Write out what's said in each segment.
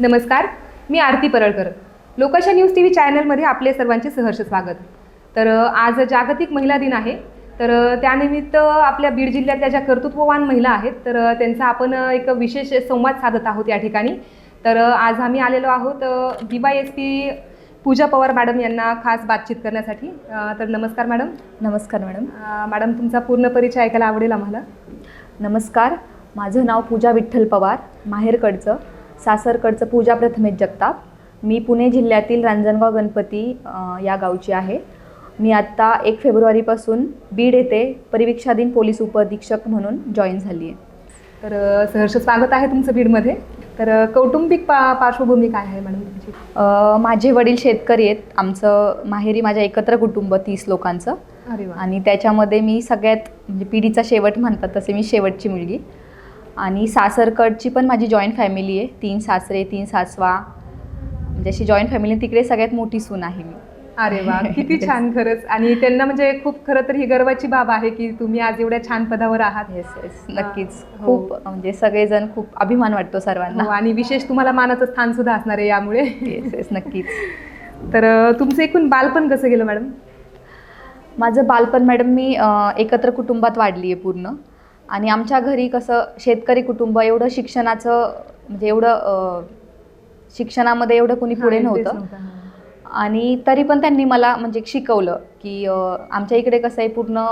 नमस्कार मी Aarti Paralkar. Lokasha news T V चॅनलमध्ये आपले सर्वांचे सहर्ष स्वागत. तर आज जागतिक महिला दिन आहे. तर त्यानिमित्त आपल्या बीड जिल्ह्यातल्या ज्या कर्तृत्ववान महिला आहेत तर त्यांचा आपण एक विशेष संवाद साधत आहोत या ठिकाणी. तर आज आम्ही आलेलो आहोत D Y S P Pooja Pawar madam यांना खास बातचीत करण्यासाठी. तर नमस्कार मॅडम. नमस्कार मॅडम. मॅडम तुमचा पूर्ण परिचय ऐकायला आवडेल आम्हाला. नमस्कार. माझं नाव पूजा विठ्ठल पवार माहेरकडचं. सासरकडचं पूजा प्रथमेश जगताप. मी पुणे जिल्ह्यातील रांजणगाव गणपती या गावची आहे. मी आत्ता एक फेब्रुवारीपासून बीड येथे परिवीक्षाधीन पोलीस उपअधीक्षक म्हणून जॉईन झाली आहे तर सहर्ष स्वागत आहे तुमचं बीडमध्ये. तर कौटुंबिक पा पार्श्वभूमी काय आहे मॅडम तुमची? माझे वडील शेतकरी आहेत. आमचं माहेरी माझ्या एकत्र कुटुंब तीस लोकांचं. आणि त्याच्यामध्ये मी सगळ्यात म्हणजे पिढीचा शेवट म्हणतात तसे मी शेवटची मुलगी. आणि सासरकडची पण माझी जॉईंट फॅमिली आहे. तीन सासरे तीन सासवा. म्हणजे अशी जॉईंट फॅमिली तिकडे सगळ्यात मोठी सून आहे मी. अरे वा किती छान खरंच. आणि त्यांना म्हणजे खूप खरं तर ही गर्वाची बाब आहे की तुम्ही आज एवढ्या छान पदावर आहात. येस येस नक्कीच. हो. खूप म्हणजे सगळेजण खूप अभिमान वाटतो हो, सर्वांना आणि विशेष तुम्हाला मानाचं स्थान सुद्धा असणार आहे यामुळे. येस येस नक्कीच. तर तुमचं एकूण बालपण कसं गेलं मॅडम? माझं बालपण मॅडम मी एकत्र कुटुंबात वाढली आहे पूर्ण. आणि आमच्या घरी कसं शेतकरी कुटुंब एवढं शिक्षणाचं म्हणजे एवढं शिक्षणामध्ये एवढं कोणी पुढे नव्हतं. आणि तरी पण त्यांनी मला म्हणजे शिकवलं की आमच्या इकडे कसं आहे पूर्ण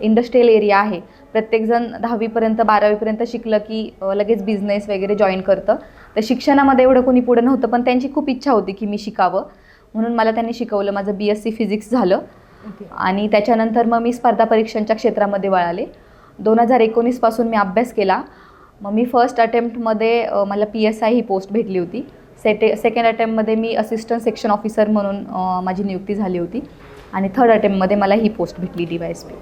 इंडस्ट्रीयल एरिया आहे. प्रत्येकजण दहावीपर्यंत बारावीपर्यंत शिकलं की लगेच बिझनेस वगैरे जॉईन करतं. तर शिक्षणामध्ये एवढं कोणी पुढे नव्हतं पण त्यांची खूप इच्छा होती की मी शिकावं. म्हणून मला त्यांनी शिकवलं माझं बी एस सी फिजिक्स झालं. आणि त्याच्यानंतर मग मी स्पर्धा परीक्षांच्या क्षेत्रामध्ये वळाले. दोन हजार एकोणीसपासून मी अभ्यास केला. मग मी फर्स्ट अटेम्प्टमध्ये मला पी एस आय ही पोस्ट भेटली होती. सेटे सेकंड अटेम्प्टमध्ये मी असिस्टंट सेक्शन ऑफिसर म्हणून माझी नियुक्ती झाली होती. आणि थर्ड अटेम्प्टमध्ये मला ही पोस्ट भेटली डी वाय एस पी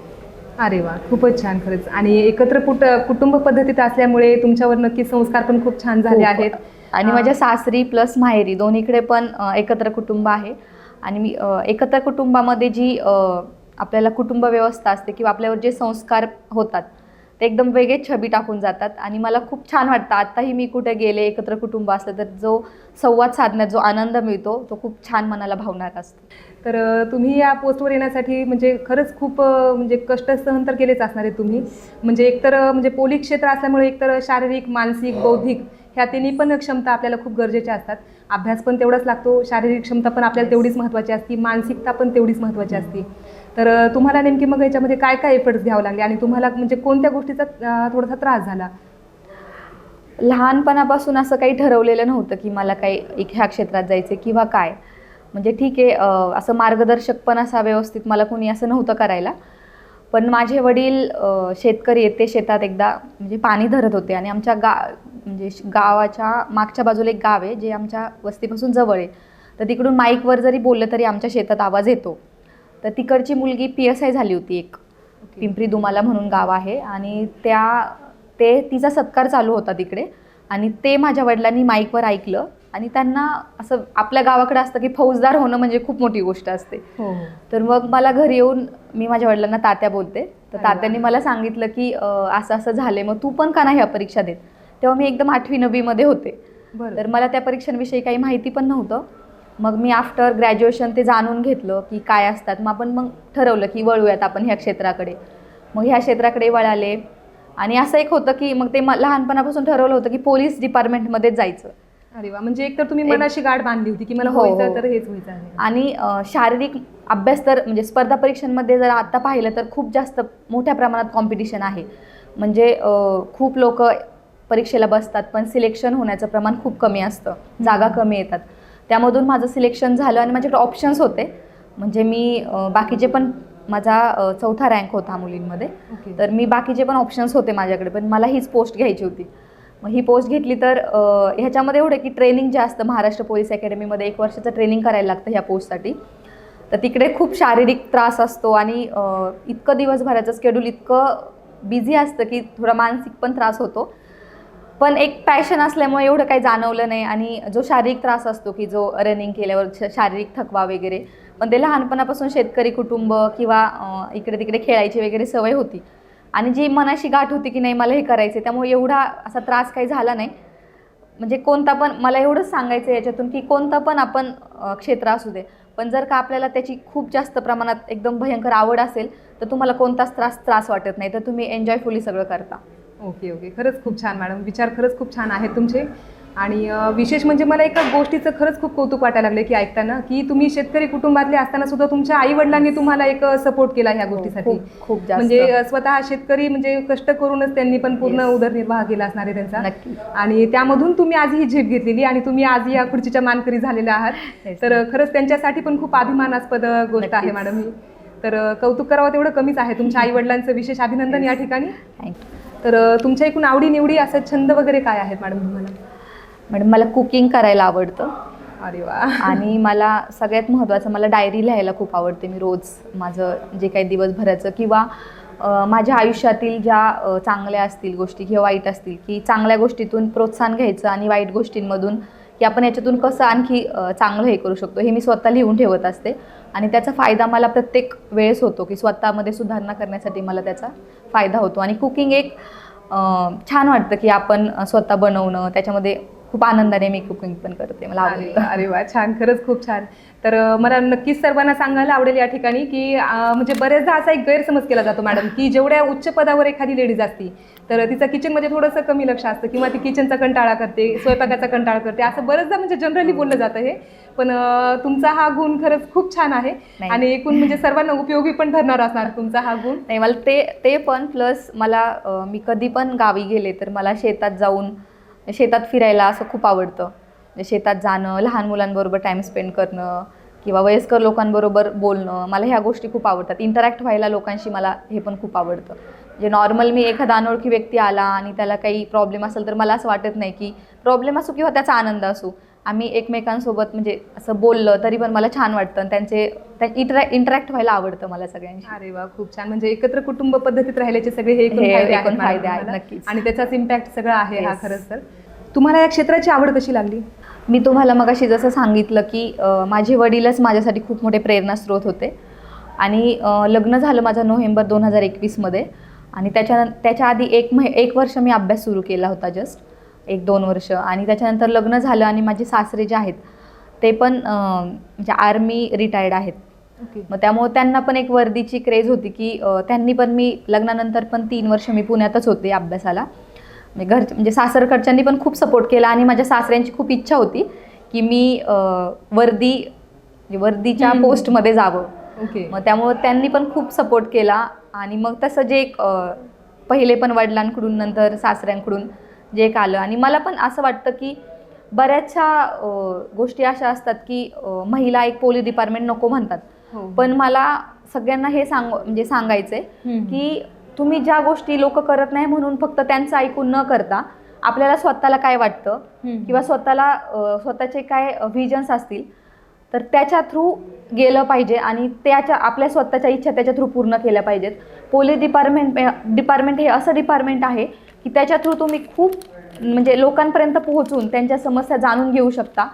अरे वा खूपच छान खरंच. आणि एकत्र कुट कुटुंब पद्धतीत असल्यामुळे तुमच्यावर नक्की संस्कार पण खूप छान झाले आहेत. आणि माझ्या सासरी प्लस माहेरी दोन्हीकडे पण एकत्र कुटुंब आहे. आणि मी एकत्र कुटुंबामध्ये जी आपल्याला कुटुंब व्यवस्था असते किंवा आपल्यावर जे संस्कार होतात ते एकदम वेगळेच छबी टाकून जातात. आणि मला खूप छान वाटतं आत्ताही मी कुठे गेले एकत्र कुटुंब असलं तर जो संवाद साधण्यात जो आनंद मिळतो तो खूप छान मनाला भावणार असतो. तर तुम्ही या पोस्टवर येण्यासाठी म्हणजे खरंच खूप म्हणजे कष्ट सहन तर केलेच असणार आहे तुम्ही. म्हणजे एकतर म्हणजे पोलीस क्षेत्र असल्यामुळे एकतर शारीरिक मानसिक बौद्धिक ह्या तिन्ही पण क्षमता आपल्याला खूप गरजेच्या असतात. अभ्यास पण तेवढाच लागतो शारीरिक क्षमता पण आपल्याला तेवढीच महत्त्वाची असते मानसिकता पण तेवढीच महत्त्वाची असते. तर तुम्हाला नेमकी मग याच्यामध्ये काय काय एफर्ट्स घ्यावं लागले आणि तुम्हाला म्हणजे कोणत्या गोष्टीचा थोडासा त्रास झाला? लहानपणापासून असं काही ठरवलेलं नव्हतं की मला काही एक ह्या क्षेत्रात जायचं किंवा काय. म्हणजे ठीक आहे असं मार्गदर्शक पण असा व्यवस्थित मला कोणी असं नव्हतं करायला. पण माझे वडील शेतकरी आहेत ते शेतात एकदा म्हणजे पाणी धरत होते आणि आमच्या गा म्हणजे श- गावाच्या मागच्या बाजूला एक गाव आहे जे आमच्या वस्तीपासून जवळ आहे. तर तिकडून माईकवर जरी बोललं तरी आमच्या शेतात आवाज येतो. तर तिकडची मुलगी पी एस आय झाली होती एक. पिंपरी दुमाला म्हणून गाव आहे. आणि त्या ते तिचा सत्कार चालू होता तिकडे. आणि ते माझ्या वडिलांनी माईकवर ऐकलं. आणि त्यांना असं आपल्या गावाकडे असतं की फौजदार होणं म्हणजे खूप मोठी गोष्ट असते. हो तर मग मला घरी येऊन मी माझ्या वडिलांना तात्या बोलते. तर. तात्यांनी मला सांगितलं की असं असं झाले मग तू पण का नाही ह्या परीक्षा देत? तेव्हा मी एकदम आठवी नववीमध्ये होते. तर मला त्या परीक्षांविषयी काही माहिती पण नव्हतं. मग मी आफ्टर ग्रॅज्युएशन ते जाणून घेतलं की काय असतात. मग आपण मग ठरवलं की वळूयात आपण ह्या क्षेत्राकडे. मग ह्या क्षेत्राकडे वळाले. आणि असं एक होतं की मग ते लहानपणापासून ठरवलं होतं की पोलीस डिपार्टमेंटमध्येच जायचं. अरे वा. म्हणजे एकतर तुम्ही एक- मनाशी गाठ बांधली होती की मला हो, हो. तर हेच व्हायचं आणि शारीरिक अभ्यास तर म्हणजे स्पर्धा परीक्षांमध्ये जर आत्ता पाहिलं तर खूप जास्त मोठ्या प्रमाणात कॉम्पिटिशन आहे. म्हणजे खूप लोक परीक्षेला बसतात पण सिलेक्शन होण्याचं प्रमाण खूप कमी असतं. जागा कमी येतात. त्यामधून माझं सिलेक्शन झालं आणि माझ्याकडे ऑप्शन्स होते. म्हणजे मी बाकीचे पण माझा चौथा रँक होता मुलींमध्ये. ओके. तर मी बाकीचे पण ऑप्शन्स होते माझ्याकडे पण मला हीच पोस्ट घ्यायची होती. मग ही पोस्ट घेतली तर ह्याच्यामध्ये एवढं की ट्रेनिंग जे असतं महाराष्ट्र पोलीस अकॅडमीमध्ये एक वर्षाचं ट्रेनिंग करायला लागतं ह्या पोस्टसाठी तर तिकडे खूप शारीरिक त्रास असतो आणि इतकं दिवसभराचं शेड्यूल इतकं बिझी असतं की थोडा मानसिक पण त्रास होतो. पण एक पॅशन असल्यामुळे एवढं काही जाणवलं नाही. आणि जो शारीरिक त्रास असतो की जो रनिंग केल्यावर श- शारीरिक थकवा वगैरे पण ते लहानपणापासून शेतकरी कुटुंब किंवा इकडे तिकडे खेळायची वगैरे सवय होती. आणि जी मनाशी गाठ होती की नाही मला हे करायचं त्यामुळे एवढा असा त्रास काही झाला नाही. म्हणजे कोणता पण मला एवढंच सांगायचं आहे याच्यातून की कोणतं पण आपण क्षेत्र असू दे. पण जर का आपल्याला त्याची खूप जास्त प्रमाणात एकदम भयंकर आवड असेल तर तुम्हाला कोणताच त्रास त्रास वाटत नाही. तर तुम्ही एन्जॉयफुली सगळं करता. Okay okay. खरंच खूप छान मॅडम. विचार खरंच खूप छान आहेत तुमचे. आणि विशेष म्हणजे मला एका गोष्टीचं खरंच खूप कौतुक वाटायला लागले की ऐकताना की तुम्ही शेतकरी कुटुंबातले असताना सुद्धा तुमच्या आई वडिलांनी तुम्हाला एक सपोर्ट केला ह्या गोष्टीसाठी. खूप खूप म्हणजे स्वतः शेतकरी म्हणजे कष्ट करूनच त्यांनी पण पूर्ण. उदरनिर्वाह केला असणार आहे त्यांचा. आणि त्यामधून तुम्ही आज ही झेप घेतलेली आणि तुम्ही आज या खुर्चीच्या मानकरी झालेल्या आहात. तर खरंच त्यांच्यासाठी पण खूप अभिमानास्पद गोष्ट आहे. मॅडम ही. तर कौतुक करावं तेवढं कमीच आहे. तुमच्या आई वडिलांचं विशेष अभिनंदन या ठिकाणी. थँक्यू तर तुमच्या एकूण आवडी निवडी असं छंद वगैरे काय आहेत मॅडम तुम्हाला? मॅडम मला कुकिंग करायला आवडतं. अरे वा. आणि मला सगळ्यात महत्त्वाचं मला डायरी लिहायला खूप आवडते मी रोज. माझं जे काही दिवसभराचं किंवा माझ्या आयुष्यातील ज्या चांगल्या असतील गोष्टी किंवा वाईट असतील की चांगल्या गोष्टीतून प्रोत्साहन घ्यायचं आणि वाईट गोष्टींमधून की आपण याच्यातून कसं आणखी चांगलं हे करू शकतो. हे मी स्वतः लिहून ठेवत असते. आणि त्याचा फायदा मला प्रत्येक वेळेस होतो की स्वतःमध्ये सुधारणा करण्यासाठी मला त्याचा फायदा होतो. आणि कुकिंग एक छान वाटतं की आपण स्वतः बनवणं त्याच्यामध्ये खूप आनंदाने मी कुकिंग पण करते मला अरे आवडतं. अरे वा छान खरंच खूप छान. तर मला नक्कीच सर्वांना सांगायला आवडेल या ठिकाणी की म्हणजे बरेचदा असा एक गैरसमज केला जातो मॅडम की जेवढ्या उच्च पदावर एखादी लेडीज असती तर तिचं किचनमध्ये थोडंसं कमी लक्ष असतं किंवा ती किचनचा कंटाळा करते स्वयंपाकाचा कंटाळा करते. असं बरेचदा म्हणजे जनरली बोललं जातं हे. पण तुमचा हा गुण खरंच खूप छान आहे. आणि एकूण म्हणजे सर्वांना उपयोगी पण ठरणार असणार तुमचा हा गुण. नाही मला ते ते पण प्लस मला मी कधी पण गावी गेले तर मला शेतात जाऊन शेतात फिरायला असं खूप आवडतं. म्हणजे शेतात जाणं लहान मुलांबरोबर टाईम स्पेंड करणं किंवा वयस्कर लोकांबरोबर बोलणं मला ह्या गोष्टी खूप आवडतात. इंटरॅक्ट व्हायला लोकांशी मला हे पण खूप आवडतं. म्हणजे नॉर्मल मी एखादा अनोळखी व्यक्ती आला आणि त्याला काही प्रॉब्लेम असेल तर मला असं वाटत नाही की प्रॉब्लेम असो किंवा त्याचा आनंद असो आम्ही एकमेकांसोबत म्हणजे असं बोललं तरी पण मला छान वाटतं. आणि त्यांचे इंटरॅ इंटरॅक्ट व्हायला आवडतं मला सगळ्यांशी. अरे वा खूप छान. म्हणजे एकत्र कुटुंब पद्धतीत राहिल्याचे सगळे हे एकूण फायदे आहेत. नक्कीच. आणि त्याचाच इम्पॅक्ट सगळा आहे हा. खरंच तर. तुम्हाला या क्षेत्राची आवड कशी लागली? मी तुम्हाला मगाशी जसं सांगितलं की माझे वडीलच माझ्यासाठी खूप मोठे प्रेरणास्रोत होते. आणि लग्न झालं माझं नोव्हेंबर दोन हजार एकवीसमध्ये. आणि त्याच्या त्याच्या आधी एक मह एक वर्ष मी अभ्यास सुरू केला होता जस्ट एक दोन वर्ष. आणि त्याच्यानंतर लग्न झालं आणि माझे सासरे जे आहेत ते पण म्हणजे आर्मी रिटायर्ड आहेत. ओके. मग त्यामुळे त्यांना पण एक वर्दीची क्रेज होती की त्यांनी पण मी लग्नानंतर पण तीन वर्ष मी पुण्यातच होते अभ्यासाला. म्हणजे घर म्हणजे सासरकडच्यांनी पण खूप सपोर्ट केला आणि माझ्या सासऱ्यांची खूप इच्छा होती की मी वर्दी म्हणजे वर्दीच्या. पोस्टमध्ये जावं. ओके. मग त्यामुळं त्यांनी पण खूप सपोर्ट केला आणि मग तसं जे एक पहिले पण वडिलांकडून नंतर सासऱ्यांकडून जे एक आलं आणि मला पण असं वाटतं की बऱ्याचशा गोष्टी अशा असतात की महिला एक पोलीस डिपार्टमेंट नको म्हणतात हो. पण मला सगळ्यांना हे सांग म्हणजे सांगायचं आहे हम्म. की तुम्ही ज्या गोष्टी लोक करत नाही म्हणून फक्त त्यांचं ऐकून न करता आपल्याला स्वतःला काय वाटतं. किंवा स्वतःला स्वतःचे काय व्हिजन्स असतील तर त्याच्या थ्रू गेलं पाहिजे आणि त्याच्या आपल्या स्वतःच्या इच्छा त्याच्या थ्रू पूर्ण केल्या पाहिजेत पोलीस डिपार्टमेंट डिपार्टमेंट हे असं डिपार्टमेंट आहे की त्याच्या थ्रू तुम्ही खूप म्हणजे लोकांपर्यंत पोहोचून त्यांच्या समस्या जाणून घेऊ शकता.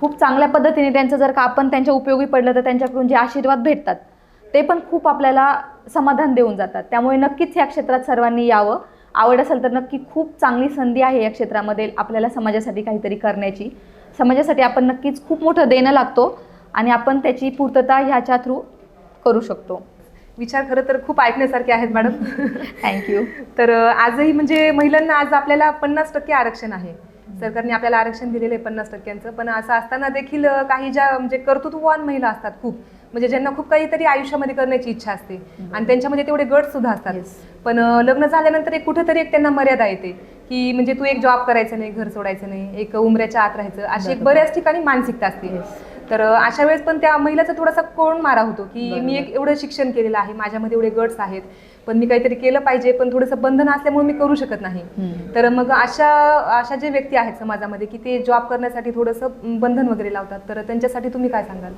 खूप चांगल्या पद्धतीने त्यांचं जर का आपण त्यांच्या उपयोगी पडलं तर त्यांच्याकडून जे आशीर्वाद भेटतात ते पण खूप आपल्याला समाधान देऊन जातात. त्यामुळे नक्कीच ह्या क्षेत्रात सर्वांनी यावं. आवड असेल तर नक्की खूप चांगली संधी आहे या क्षेत्रामध्ये आपल्याला समाजासाठी काहीतरी करण्याची. समाजासाठी आपण नक्कीच खूप मोठं देणं लागतो आणि आपण त्याची पूर्तता ह्याच्या थ्रू करू शकतो. विचार खरं तर खूप ऐकण्यासारखे आहेत मॅडम. थँक्यू तर आजही म्हणजे महिलांना आज आपल्याला पन्नास टक्के आरक्षण आहे. सरकारने आपल्याला आरक्षण दिलेलं आहे पन्नास टक्क्यांचं. पण असं असताना देखील काही ज्या म्हणजे कर्तृत्ववान महिला असतात खूप. म्हणजे ज्यांना खूप काहीतरी आयुष्यामध्ये करण्याची इच्छा असते. आणि त्यांच्यामध्ये तेवढे गट सुद्धा असतात. पण लग्न झाल्यानंतर एक कुठेतरी एक त्यांना मर्यादा येते. की म्हणजे तू एक जॉब करायचं नाही घर सोडायचं नाही एक उमऱ्याच्या आत राहायचं. अशी एक. बऱ्याच ठिकाणी मानसिकता असते. तर अशा वेळेस पण त्या महिलाचा थोडासा कोण मारा होतो की मी. एक एवढं शिक्षण केलेलं आहे माझ्यामध्ये एवढे गट्स आहेत पण मी काहीतरी केलं पाहिजे पण थोडंसं बंधन असल्यामुळे मी करू शकत नाही. तर मग अशा अशा जे व्यक्ती आहेत समाजामध्ये की ते जॉब करण्यासाठी थोडंसं बंधन वगैरे लावतात तर त्यांच्यासाठी तुम्ही काय सांगाल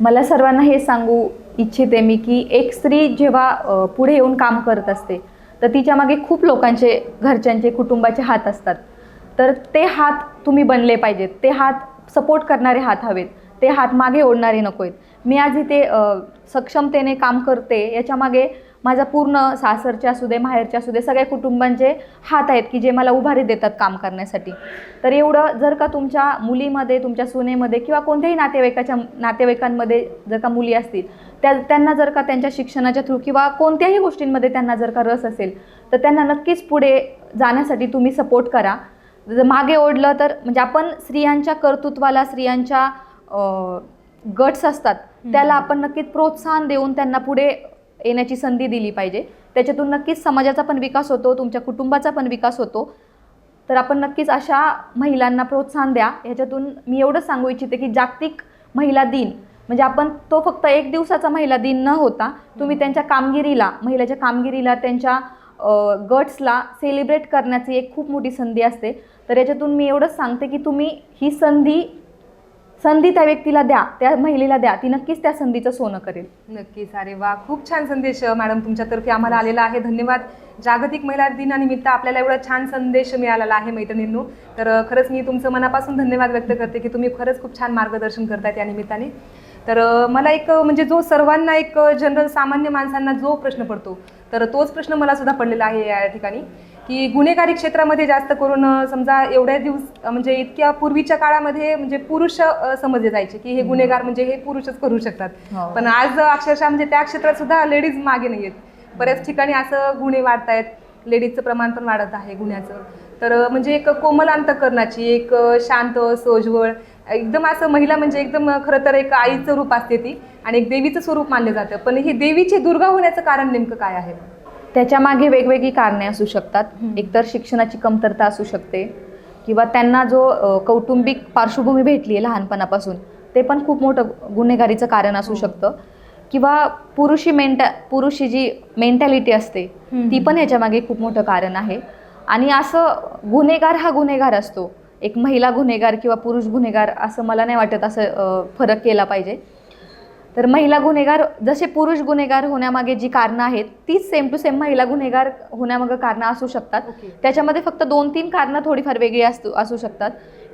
मला सर्वांना हे सांगू इच्छिते मी की एक स्त्री जेव्हा पुढे येऊन काम करत असते तर तिच्यामागे खूप लोकांचे घरच्यांचे कुटुंबाचे हात असतात तर ते हात तुम्ही बनले पाहिजेत ते हात सपोर्ट करणारे हात हवेत. ते हात मागे ओढणारे नको आहेत. मी आज इथे सक्षमतेने काम करते. याच्यामागे माझा पूर्ण सासरचे असू दे माहेरचे असू दे सगळ्या कुटुंबांचे हात आहेत की जे मला उभारी देतात काम करण्यासाठी. तर एवढं जर का तुमच्या मुलीमध्ये तुमच्या सुनेमध्ये किंवा कोणत्याही नातेवाईकाच्या नातेवाईकांमध्ये जर का मुली असतील त्या त्यांना जर का त्यांच्या शिक्षणाच्या थ्रू किंवा कोणत्याही गोष्टींमध्ये त्यांना जर का रस असेल तर त्यांना नक्कीच पुढे जाण्यासाठी तुम्ही सपोर्ट करा. मागे ओढलं तर म्हणजे आपण स्त्रियांच्या कर्तृत्वाला स्त्रियांच्या गट्स असतात त्याला आपण नक्कीच प्रोत्साहन देऊन त्यांना पुढे येण्याची संधी दिली पाहिजे. त्याच्यातून नक्कीच समाजाचा पण विकास होतो तुमच्या कुटुंबाचा पण विकास होतो. तर आपण नक्कीच अशा महिलांना प्रोत्साहन द्या. ह्याच्यातून मी एवढंच सांगू इच्छिते की जागतिक महिला दिन म्हणजे आपण तो फक्त एक दिवसाचा महिला दिन न होता तुम्ही त्यांच्या कामगिरीला महिलाच्या कामगिरीला त्यांच्या गट्सला सेलिब्रेट करण्याची एक खूप मोठी संधी असते. तर याच्यातून मी एवढंच सांगते की तुम्ही ही संधी संधी त्या व्यक्तीला द्या त्या महिलेला द्या. ती नक्कीच त्या संधीचं सोनं करेल. नक्कीच. अरे वा खूप छान संदेश मॅडम तुमच्यातर्फे आम्हाला आलेला आहे. धन्यवाद. जागतिक महिला दिनानिमित्त आपल्याला एवढा छान संदेश मिळालेला आहे मैत्रिणींनो. तर खरंच मी तुमचं मनापासून धन्यवाद व्यक्त करते की तुम्ही खरंच खूप छान मार्गदर्शन करताय त्या निमित्ताने. तर मला एक म्हणजे जो सर्वांना एक जनरल सामान्य माणसांना जो प्रश्न पडतो तर तोच प्रश्न मला सुद्धा पडलेला आहे या ठिकाणी की गुन्हेगारी क्षेत्रामध्ये जास्त करून समजा एवढ्या दिवस म्हणजे इतक्या पूर्वीच्या काळामध्ये म्हणजे पुरुष समजले जायचे की हे गुन्हेगार म्हणजे हे पुरुषच करू शकतात. हो. पण आज अक्षरशः म्हणजे त्या क्षेत्रात सुद्धा लेडीज मागे नाही आहेत बऱ्याच ठिकाणी असं गुन्हे वाढत आहेत लेडीजचं प्रमाण पण वाढत आहे गुन्ह्याचं. तर म्हणजे एक कोमल अंतकरणाची एक शांत सोज्वळ एकदम असं महिला म्हणजे एकदम खरं तर एक आईचं रूप असते ती आणि एक देवीचं स्वरूप मानलं जातं पण हे देवीची दुर्गा होण्याचं कारण नेमकं काय आहे त्याच्यामागे वेगवेगळी कारणे असू शकतात. एकतर शिक्षणाची कमतरता असू शकते किंवा त्यांना जो कौटुंबिक पार्श्वभूमी भेटली आहे लहानपणापासून ते पण खूप मोठं गुन्हेगारीचं कारण असू हो. शकतं किंवा पुरुषी मेंटा पुरुषी जी मेंटॅलिटी असते. ती पण याच्या मागे खूप मोठं कारण आहे आणि असं गुन्हेगार हा गुन्हेगार असतो एक महिला गुन्हेगार किंवा पुरुष गुन्हेगार असं मला नाही वाटत असं फरक केला पाहिजे. तर महिला गुन्हेगार जसे पुरुष गुन्हेगार होण्यामागे जी कारणं आहेत तीच सेम टू सेम महिला गुन्हेगार होण्यामागे कारणं असू शकतात. ओके त्याच्यामध्ये फक्त दोन तीन कारणं थोडीफार वेगळी असू असू शकतात.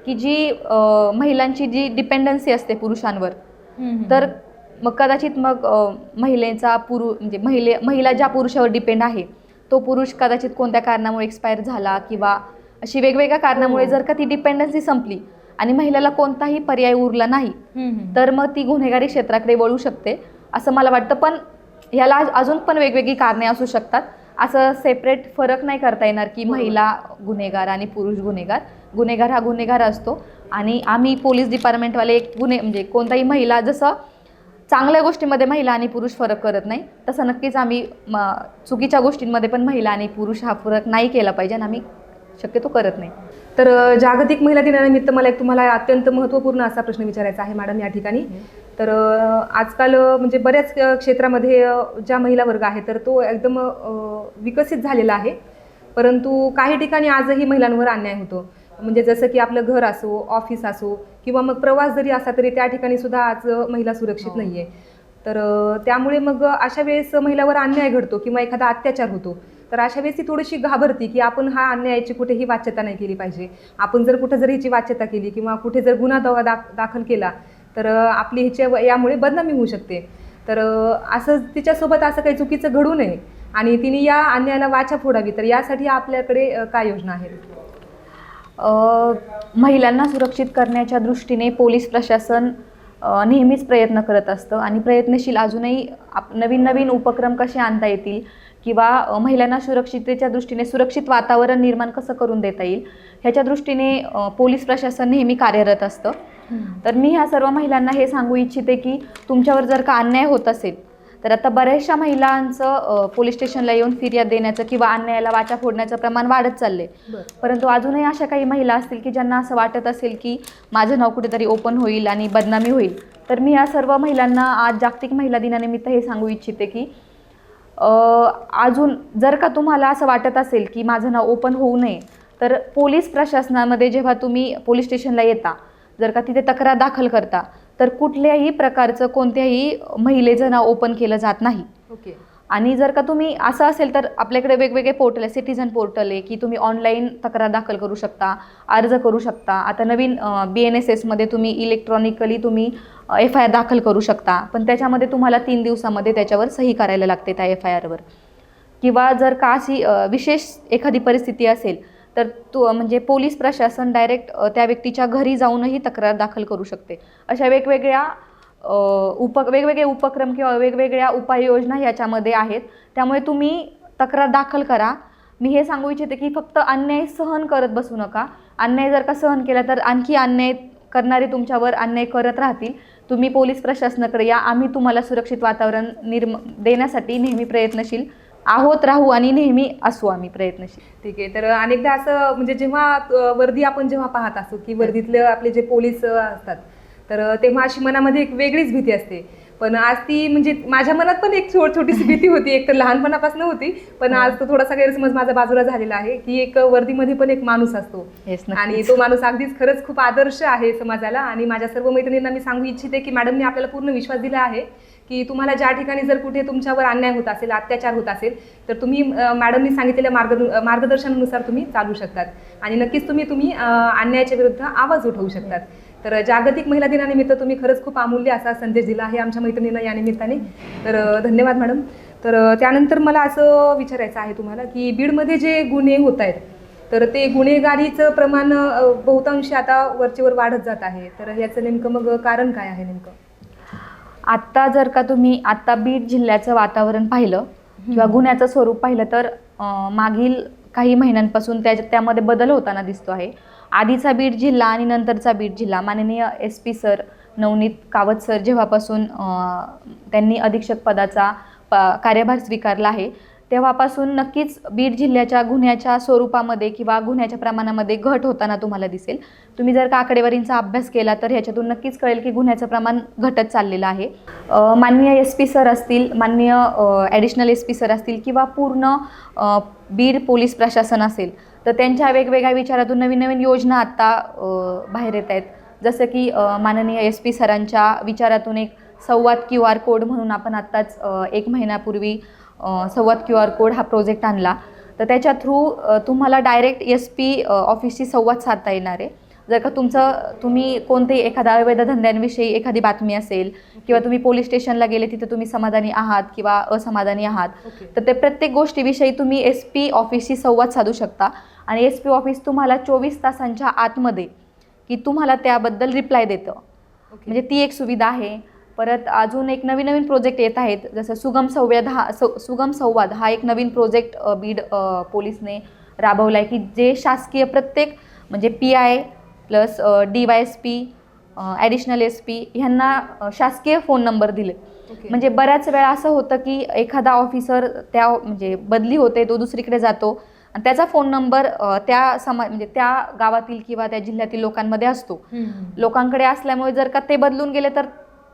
की जी महिलांची जी डिपेंडन्सी असते पुरुषांवर तर मग कदाचित मग महिलेचा पुरु म्हणजे महिले महिला ज्या पुरुषावर डिपेंड आहे तो पुरुष कदाचित कोणत्या कारणामुळे एक्सपायर झाला किंवा अशी वेगवेगळ्या कारणामुळे हो. जर का ती डिपेंडन्सी संपली आणि महिलेला कोणताही पर्याय उरला नाही तर मग ती गुन्हेगारी क्षेत्राकडे वळू शकते असं मला वाटतं पण याला आज- अजून पण वेगवेगळी कारणे असू शकतात असं सेपरेट फरक नाही करता येणार की. महिला गुन्हेगार आणि पुरुष गुन्हेगार गुन्हेगार हा गुन्हेगार असतो आणि आम्ही पोलीस डिपार्टमेंटवाले एक गुन्हे म्हणजे कोणताही महिला जसं चांगल्या गोष्टींमध्ये महिला आणि पुरुष फरक करत नाही तसं नक्कीच आम्ही चुकीच्या गोष्टींमध्ये पण महिला आणि पुरुष हा फरक नाही केला पाहिजे आणि आम्ही शक्यतो करत नाही. तर जागतिक महिला दिनानिमित्त मला एक तुम्हाला अत्यंत महत्त्वपूर्ण असा प्रश्न विचारायचा आहे मॅडम या ठिकाणी. तर आजकाल म्हणजे बऱ्याच क्षेत्रामध्ये ज्या महिला वर्ग आहे तर तो एकदम विकसित झालेला आहे. परंतु काही ठिकाणी आजही महिलांवर अन्याय होतो. म्हणजे जसं की आपलं घर असो ऑफिस असो किंवा मग प्रवास जरी असला तरी त्या ठिकाणी सुद्धा आज महिला सुरक्षित हो. नाही आहे तर त्यामुळे मग अशा वेळेस महिलावर अन्याय घडतो किंवा एखादा अत्याचार होतो. तर अशा वेळेस ती थोडीशी घाबरती की आपण हा अन्यायाची कुठेही वाच्यता नाही केली पाहिजे. आपण जर कुठं जर ह्याची वाच्यता केली किंवा कुठे जर गुन्हा दावा दा दाखल केला तर आपली ह्याच्या यामुळे बदनामी होऊ शकते. तर असं तिच्यासोबत असं काही चुकीचं घडू नये आणि तिने या अन्यायाला वाचा फोडावी तर यासाठी आपल्याकडे काय योजना आहेत? महिलांना सुरक्षित करण्याच्या दृष्टीने पोलीस प्रशासन नेहमीच प्रयत्न करत असतं आणि प्रयत्नशील अजूनही आप नवीन नवीन उपक्रम कसे आणता येतील किंवा महिलांना सुरक्षिततेच्या दृष्टीने सुरक्षित वातावरण निर्माण कसं करून देता येईल ह्याच्या दृष्टीने पोलीस प्रशासन नेहमी कार्यरत असतं. तर मी ह्या सर्व महिलांना हे सांगू इच्छिते की तुमच्यावर जर का अन्याय होत असेल तर आता बऱ्याचशा महिलांचं पोलीस स्टेशनला येऊन फिर्याद देण्याचं किंवा अन्यायाला वाचा फोडण्याचं प्रमाण वाढत चालले परंतु अजूनही अशा काही महिला असतील की ज्यांना असं वाटत असेल की माझं नाव कुठेतरी ओपन होईल आणि बदनामी होईल तर मी या सर्व महिलांना आज जागतिक महिला दिनानिमित्त हे सांगू इच्छिते की अजून जर का तुम्हाला असं वाटत असेल की माझं नाव ओपन होऊ नये तर पोलीस प्रशासनामध्ये जेव्हा तुम्ही पोलीस स्टेशनला येता जर का तिथे तक्रार दाखल करता तर कुठल्याही प्रकारचं कोणत्याही महिलेचं नाव ओपन केलं जात नाही. ओके. आणि जर का तुम्ही असं असेल तर आपल्याकडे वेगवेगळे पोर्टल आहे सिटीझन पोर्टल आहे की तुम्ही ऑनलाईन तक्रार दाखल करू शकता अर्ज करू शकता. आता नवीन बी एन एस एसमध्ये तुम्ही इलेक्ट्रॉनिकली तुम्ही एफ आय आर दाखल करू शकता. पण त्याच्यामध्ये तुम्हाला तीन दिवसामध्ये त्याच्यावर सही करायला लागते त्या एफ आय आरवर किंवा जर का अशी विशेष एखादी परिस्थिती असेल तर तो म्हणजे पोलीस प्रशासन डायरेक्ट त्या व्यक्तीच्या घरी जाऊनही तक्रार दाखल करू शकते. अशा वेगवेगळ्या उप वेगवेगळे उपक्रम किंवा वेगवेगळ्या उपाययोजना याच्यामध्ये आहेत. त्यामुळे तुम्ही तक्रार दाखल करा. मी हे सांगू इच्छिते की फक्त अन्याय सहन करत बसू नका. अन्याय जर का सहन केला तर आणखी अन्याय करणारे तुमच्यावर अन्याय करत राहतील. तुम्ही पोलीस प्रशासनाकडे या. आम्ही तुम्हाला सुरक्षित वातावरण निर्म देण्यासाठी नेहमी प्रयत्नशील आहोत राहू आणि नेहमी असू आम्ही प्रयत्नशील. ठीक आहे. तर अनेकदा असं म्हणजे जेव्हा वर्दी आपण जेव्हा पाहत असू की वर्दीतले आपले जे पोलीस असतात तर तेव्हा अशी मनामध्ये एक वेगळीच भीती असते. पण आज ती म्हणजे माझ्या मनात पण एक छो छोटीशी भीती होती एक तर लहानपणापासून होती पण आज तो थोडासा गैरसमज माझा बाजूला झालेला आहे की एक वर्दीमध्ये पण एक माणूस असतो. आणि तो माणूस अगदीच खरंच खूप आदर्श आहे समाजाला आणि माझ्या सर्व मैत्रिणींना मी सांगू इच्छिते की मॅडमने आपल्याला पूर्ण विश्वास दिला आहे की तुम्हाला ज्या ठिकाणी जर कुठे तुमच्यावर अन्याय होत असेल अत्याचार होत असेल तर तुम्ही मॅडमनी सांगितलेल्या मार्ग मार्गदर्शनानुसार तुम्ही चालू शकतात. आणि नक्कीच तुम्ही तुम्ही अन्यायाच्या विरुद्ध आवाज उठवू शकतात. तर जागतिक महिला दिनानिमित्त तुम्ही खरंच खूप अमूल्य असा संदेश दिला आहे आमच्या मैत्रिणींना या निमित्ताने. तर धन्यवाद मॅडम. तर त्यानंतर मला असं विचारायचं आहे तुम्हाला की बीडमध्ये जे गुन्हे होत आहेत तर ते गुन्हेगारीचं प्रमाण बहुतांशी आता वरचेवर वाढत जात आहे. तर याचं नेमकं मग कारण काय आहे नेमकं? आत्ता जर का तुम्ही आत्ता बीड जिल्ह्याचं वातावरण पाहिलं किंवा गुन्ह्याचं स्वरूप पाहिलं तर मागील काही महिन्यांपासून त्या त्यामध्ये बदल होताना दिसतो आहे. आधीचा बीड जिल्हा आणि नंतरचा बीड जिल्हा. माननीय S P sir Navneet Kawat sir जेव्हापासून त्यांनी अधीक्षक पदाचा प- कार्यभार स्वीकारला आहे तेव्हापासून नक्कीच बीड जिल्ह्याच्या गुन्ह्याच्या स्वरूपामध्ये किंवा गुन्ह्याच्या प्रमाणामध्ये घट होताना तुम्हाला दिसेल. तुम्ही जर का आकडेवारींचा अभ्यास केला तर ह्याच्यातून नक्कीच कळेल की गुन्ह्याचं प्रमाण घटत चाललेलं आहे. माननीय एस पी सर असतील माननीय ॲडिशनल एस पी सर असतील किंवा पूर्ण बीड पोलीस प्रशासन असेल तर त्यांच्या वेगवेगळ्या विचारातून नवीन नवीन योजना आत्ता बाहेर येत आहेत. जसं की माननीय एस पी सरांच्या विचारातून एक संवाद क्यू आर कोड म्हणून आपण आत्ताच एक महिन्यापूर्वी संवाद क्यू आर कोड हा प्रोजेक्ट आणला. तर त्याच्या थ्रू तुम्हाला डायरेक्ट एस पी ऑफिसशी संवाद साधता येणार आहे. जर का तुमचं तुम्ही कोणतेही एखादा अवैध धंद्यांविषयी एखादी बातमी असेल किंवा तुम्ही पोलीस स्टेशनला गेले तिथे तुम्ही समाधानी आहात किंवा असमाधानी आहात तर ते प्रत्येक गोष्टीविषयी तुम्ही एस पी ऑफिसशी संवाद साधू शकता. आणि एस पी ऑफिस तुम्हाला चोवीस तासांच्या आतमध्ये की तुम्हाला त्याबद्दल रिप्लाय देतं. म्हणजे ती एक सुविधा आहे. परत अजून एक नवीन नवीन प्रोजेक्ट येत आहेत. जसं सुगम संवाद हा सु- सुगम संवाद हा एक नवीन प्रोजेक्ट बीड पोलीसने राबवला आहे की जे शासकीय प्रत्येक म्हणजे P I plus D Y S P additional S P ह्यांना शासकीय फोन नंबर दिले. ओके म्हणजे बऱ्याच वेळा असं होतं की एखादा ऑफिसर त्या म्हणजे बदली होते तो दुसरीकडे जातो. आणि त्याचा फोन नंबर त्या समा म्हणजे त्या गावातील किंवा त्या जिल्ह्यातील लोकांमध्ये असतो. लोकांकडे असल्यामुळे जर का ते बदलून गेले तर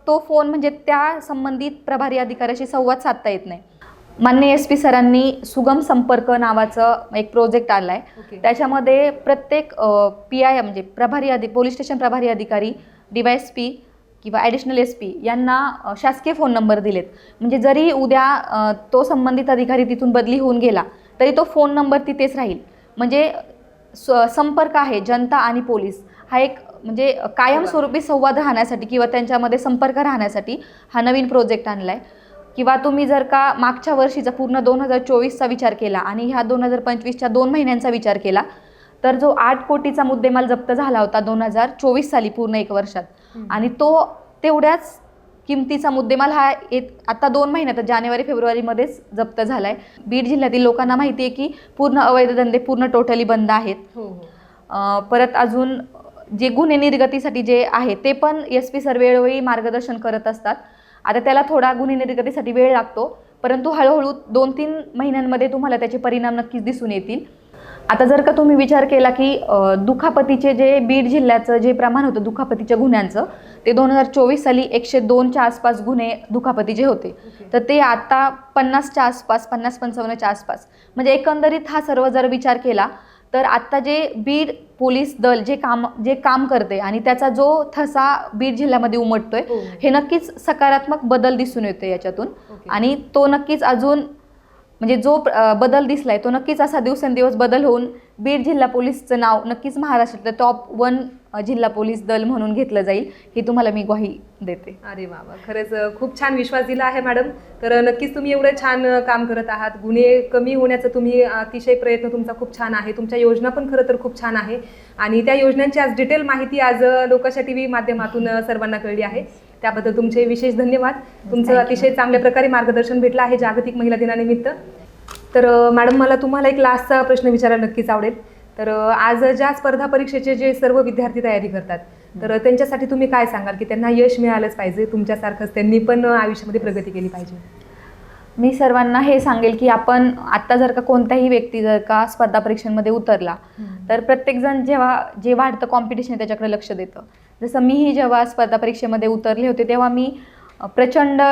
तो फोन म्हणजे त्या संबंधित प्रभारी अधिकाऱ्याशी संवाद साधता येत नाही. मान्य एस पी सरांनी सुगम संपर्क नावाचं एक प्रोजेक्ट आला आहे त्याच्यामध्ये प्रत्येक पी आय म्हणजे प्रभारी अधि पोलीस स्टेशन प्रभारी अधिकारी डी वाय एस पी किंवा ॲडिशनल एस पी यांना शासकीय फोन नंबर दिलेत. म्हणजे जरी उद्या तो संबंधित अधिकारी तिथून बदली होऊन गेला तरी तो फोन नंबर तिथेच राहील. म्हणजे स- संपर्क आहे जनता आणि पोलीस. हा एक म्हणजे कायमस्वरूपी संवाद राहण्यासाठी किंवा त्यांच्यामध्ये संपर्क राहण्यासाठी हा नवीन प्रोजेक्ट आणला आहे किंवा तुम्ही जर का मागच्या वर्षीचा पूर्ण दोन हजार चोवीसचा विचार केला आणि ह्या दोन हजार पंचवीसच्या दोन महिन्यांचा विचार केला तर जो आठ कोटीचा मुद्देमाल जप्त झाला होता दोन हजार चोवीस साली पूर्ण एक वर्षात. आणि तो तेवढ्याच किमतीचा मुद्देमाल हा येत आता दोन महिन्यात जानेवारी फेब्रुवारीमध्येच जप्त झाला आहे बीड जिल्ह्यातील लोकांना माहिती आहे की पूर्ण अवैध धंदे पूर्ण टोटली बंद आहेत. हो हो. परत अजून जे गुन्हे निर्गतीसाठी जे आहे ते पण एस पी सर वेळोवेळी मार्गदर्शन करत असतात. आता त्याला थोडा गुन्हे निर्गतीसाठी वेळ लागतो परंतु हळूहळू दोन तीन महिन्यांमध्ये तुम्हाला त्याचे परिणाम नक्कीच दिसून येतील. आता जर का तुम्ही विचार केला की दुखापतीचे जे बीड जिल्ह्याचं जे प्रमाण होतं दुखापतीच्या गुन्ह्यांचं ते दोन हजार चोवीस साली एकशे दोनच्या आसपास गुन्हे दुखापतीचे होते ओके तर ते आता पन्नासच्या आसपास पन्नास पंचावन्नच्या आसपास म्हणजे एकंदरीत हा सर्व जर विचार केला तर आत्ता जे बीड पोलीस दल जे काम जे काम करते आणि त्याचा जो ठसा बीड जिल्ह्यामध्ये उमटतोय हो. हे नक्कीच सकारात्मक बदल दिसून येतो याच्यातून. आणि तो नक्कीच अजून म्हणजे जो बदल दिसलाय तो नक्कीच असा दिवसेंदिवस बदल होऊन बीड जिल्हा पोलीसचं नाव नक्कीच महाराष्ट्रातलं टॉप वन जिल्हा पोलीस दल म्हणून घेतलं जाईल ही तुम्हाला मी ग्वाही देते. अरे वा वा खरंच खूप छान विश्वास दिला आहे मॅडम. तर नक्कीच तुम्ही एवढं छान काम करत आहात. गुन्हे कमी होण्याचं तुम्ही अतिशय प्रयत्न तुमचा खूप छान आहे. तुमच्या योजना पण खरं तर खूप छान आहे. आणि त्या योजनांची आज डिटेल माहिती आज लोकशा टी व्ही माध्यमातून सर्वांना कळली आहे. त्याबद्दल तुमचे विशेष धन्यवाद. तुमचं. अतिशय चांगल्या प्रकारे मार्गदर्शन भेटलं आहे जागतिक महिला दिनानिमित्त. तर मॅडम मला तुम्हाला एक लास्टचा प्रश्न विचारायला नक्कीच आवडेल. तर आज ज्या स्पर्धा परीक्षेचे जे सर्व विद्यार्थी तयारी करतात तर त्यांच्यासाठी तुम्ही काय सांगाल की त्यांना यश मिळालंच पाहिजे तुमच्यासारखंच त्यांनी पण आयुष्यामध्ये प्रगती केली पाहिजे? मी सर्वांना हे सांगेल की आपण आत्ता जर का कोणताही व्यक्ती जर का स्पर्धा परीक्षांमध्ये उतरला तर प्रत्येकजण जेव्हा जे वाढतं कॉम्पिटिशन त्याच्याकडे लक्ष देतं. जसं मीही जेव्हा स्पर्धा परीक्षेमध्ये उतरले होते तेव्हा मी प्रचंड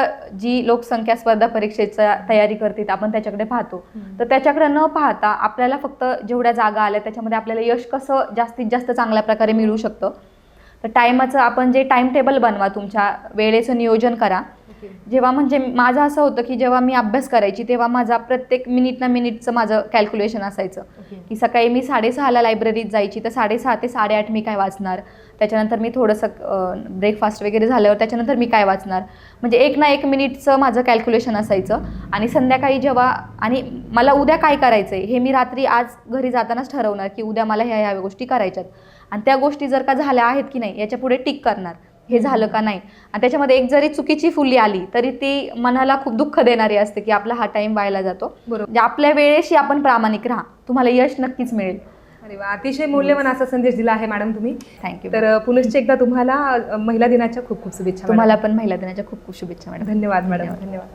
जी लोकसंख्या स्पर्धा परीक्षेचा तयारी करते आपण त्याच्याकडे पाहतो. तर त्याच्याकडे न पाहता आपल्याला फक्त जेवढ्या जागा आल्या त्याच्यामध्ये आपल्याला यश कसं जास्तीत जास्त चांगल्या प्रकारे मिळू शकतं. तर टायमाचं आपण जे टाइम टेबल बनवा तुमच्या वेळेचं नियोजन करा. जेव्हा म्हणजे माझं असं होतं की जेव्हा मी अभ्यास करायची तेव्हा माझा प्रत्येक मिनिट ना मिनिटचं माझं कॅल्क्युलेशन असायचं. की सकाळी मी साडेसहाला लायब्ररीत जायची तर साडेसहा ते साडेआठ मी काय वाचणार? त्याच्यानंतर मी थोडंसं ब्रेकफास्ट वगैरे झाल्यावर त्याच्यानंतर मी काय वाचणार? म्हणजे एक ना एक मिनिटचं माझं कॅल्क्युलेशन असायचं आणि संध्याकाळी जेव्हा आणि मला उद्या काय करायचं आहे हे मी रात्री आज घरी जातानाच ठरवणार की उद्या मला ह्या ह्या गोष्टी करायच्यात. आणि त्या गोष्टी जर का झाल्या आहेत की नाही याच्यापुढे टिक करणार. हे झालं का नाही? आणि त्याच्यामध्ये एक जरी चुकीची फुली आली तरी ती मनाला खूप दुःख देणारी असते की आपला हा टाइम व्हायला जातो. बरोबर. म्हणजे आपल्या वेळेशी आपण प्रामाणिक राहा. तुम्हाला यश नक्कीच मिळेल. अरे वा अतिशय मूल्यवान असा संदेश दिला आहे मॅडम तुम्ही. थँक्यू तर पुनश्च एकदा तुम्हाला महिला दिनाच्या खूप खूप शुभेच्छा तुम्हाला पण महिला दिनाच्या खूप खूप शुभेच्छा मॅडम. धन्यवाद मॅडम. धन्यवाद.